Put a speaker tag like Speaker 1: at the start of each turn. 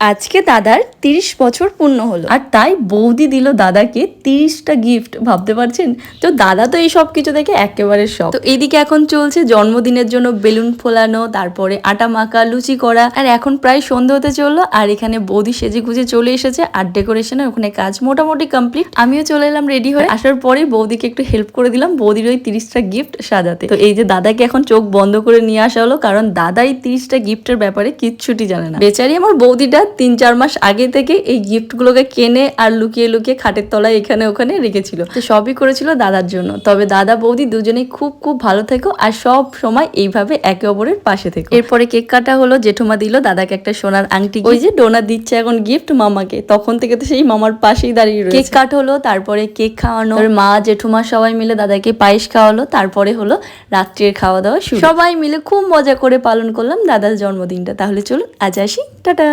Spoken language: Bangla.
Speaker 1: আজকে দাদার তিরিশ বছর পূর্ণ হলো। আর তাই বৌদি দিল দাদাকে তিরিশটা গিফট ভাবতে পারছেন? তো দাদা তো এই সব কিছু দেখে একেবারে সব তো এদিকে এখন চলছে জন্মদিনের জন্য বেলুন ফোলানো তারপরে আটা মাখা লুচি করা আর এখন প্রায় সন্ধে হতে চলল আর এখানে বৌদি সেজে গুজে চলে এসেছে আর ডেকোরেশনের ওখানে কাজ মোটামুটি কমপ্লিট আমিও চলে এলাম রেডি হয়ে আসার পরে বৌদিকে একটু হেল্প করে দিলাম বৌদির ওই তিরিশটা গিফট সাজাতে। তো এই যে দাদাকে এখন চোখ বন্ধ করে নিয়ে আসা হলো কারণ দাদাই তিরিশটা গিফটের ব্যাপারে কিচ্ছুটি জানে না। বেচারি আমার বৌদিটা তিন চার মাস আগে থেকে এই গিফটগুলোকে কেনে আর লুকিয়ে লুকিয়ে খাটের তলায় এখানে ওখানে রেখেছিল। তো সবই করেছিল দাদার জন্য। তবে দাদা বৌদি দুজনেই খুব খুব ভালো থেকো আর সব সময় এইভাবে একে অপরের পাশে থেকো। এরপরে কেক কাটা হলো জেঠুমা দিল দাদাকে একটা সোনার আংটি ওই যে ডোনা দিচ্ছে এখন গিফট মামাকে তখন থেকে তো সেই মামার পাশেই দাঁড়িয়ে রয়েছে। কেক কাট হলো তারপরে কেক খাওয়ানো মা জেঠুমা সবাই মিলে দাদাকে পায়েস খাওয়ালো তারপরে হলো রাত্রির খাওয়া দাওয়া শুরু। সবাই মিলে খুব মজা করে পালন করলাম দাদার জন্মদিনটা। তাহলে চলুন আজ আসি টাটা!